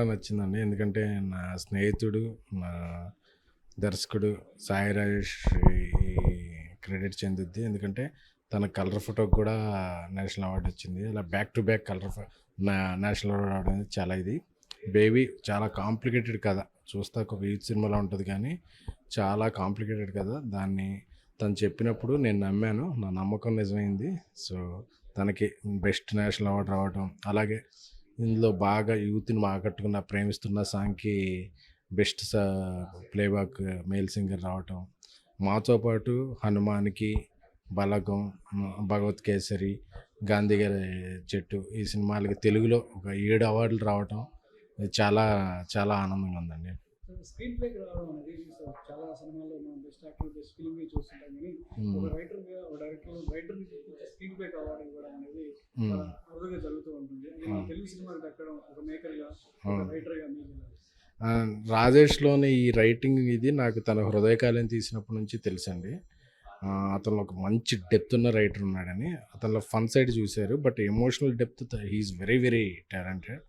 చాలా నచ్చిందండి. ఎందుకంటే నా స్నేహితుడు నా దర్శకుడు సాయి రాజేష్ క్రెడిట్ చెందుద్ది. ఎందుకంటే తన కలర్ ఫోటోకి కూడా నేషనల్ అవార్డు వచ్చింది. ఇలా back to back colour national award రావడం అనేది చాలా ఇది. బేబీ చాలా కాంప్లికేటెడ్ కథ. చూస్తే ఒక వీచ్ సినిమాలో ఉంటుంది కానీ చాలా కాంప్లికేటెడ్ కథ. దాన్ని తను చెప్పినప్పుడు నేను నమ్మాను. నా నమ్మకం నిజమైంది. సో తనకి బెస్ట్ నేషనల్ అవార్డు రావడం అలాగే ఇందులో బాగా యూత్ని ఆకట్టుకున్న ప్రేమిస్తున్న సాంగ్కి బెస్ట్ సా ప్లేబ్యాక్ మేల్ సింగర్ రావటం. మాతో పాటు హనుమాన్కి బలగం భగవత్ కేసరి గాంధీ గారి చెట్టు ఈ సినిమాలకి తెలుగులో ఒక ఏడు అవార్డులు రావటం చాలా చాలా ఆనందంగా ఉందండి. స్క్రీన్ ప్లేకి రావడం అనేది సో చాలా సినిమాల్లో మనం బెస్ట్ యాక్టర్ బెస్ట్ ఫిల్మ్ చూస్తుంటాం కానీ ఒక రైటర్ ఒక director writer screenplay award ఇవ్వడం అనేది రాజేష్లోని ఈ రైటింగ్ ఇది నాకు తన హృదయకాలం తీసినప్పటి నుంచి తెలుసండి. అతను ఒక మంచి డెప్త్ ఉన్న రైటర్ ఉన్నాడని. అతనిలో ఫన్ సైడ్ చూశారు but emotional depth he's very very talented.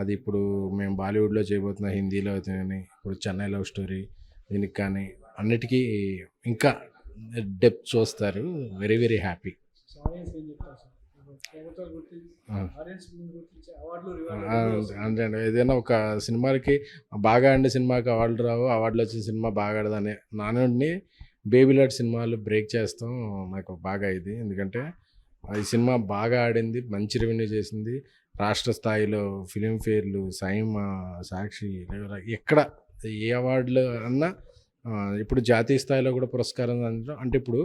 అది ఇప్పుడు మేము బాలీవుడ్లో చేయబోతున్న హిందీలో అయితే కానీ ఇప్పుడు చెన్నై లవ్ స్టోరీ దీనికి కానీ అన్నిటికీ ఇంకా డెప్త్ చూస్తారు. Very very happy. అంతే అండి. ఏదైనా ఒక సినిమాకి బాగా ఆడిన సినిమాకి అవార్డు రావు అవార్డులు వచ్చిన సినిమా బాగా ఆడదనే నానుడిని బేబీ లాట్ సినిమాలు బ్రేక్ చేస్తాం. నాకు బాగా ఇది. ఎందుకంటే ఈ సినిమా బాగా ఆడింది మంచి రెవెన్యూ చేసింది. రాష్ట్ర స్థాయిలో ఫిలింఫేర్లు సైమ సాక్షి ఎక్కడ ఏ అవార్డులు అన్నా ఇప్పుడు జాతీయ స్థాయిలో కూడా పురస్కారం అందడం అంటే ఇప్పుడు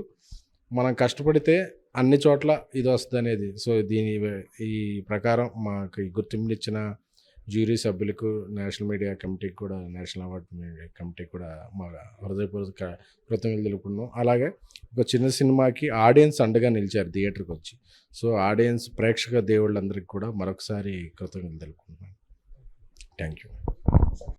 మనం కష్టపడితే అన్ని చోట్ల ఇది వస్తుంది అనేది సో దీని ఈ ప్రకారం మాకు ఈ గుర్తింపులు ఇచ్చిన జ్యూరీ సభ్యులకు నేషనల్ మీడియా కమిటీకి కూడా నేషనల్ అవార్డు మీడియా కమిటీకి కూడా మా హృదయపూర్వక కృతజ్ఞతలు తెలుపుకున్నాం అలాగే ఒక చిన్న సినిమాకి ఆడియన్స్ అండగా నిలిచారు థియేటర్కి వచ్చి. సో ఆడియన్స్ ప్రేక్షక దేవుళ్ళందరికీ కూడా మరొకసారి కృతజ్ఞతలు తెలుపుకుంటున్నాను థ్యాంక్ యూ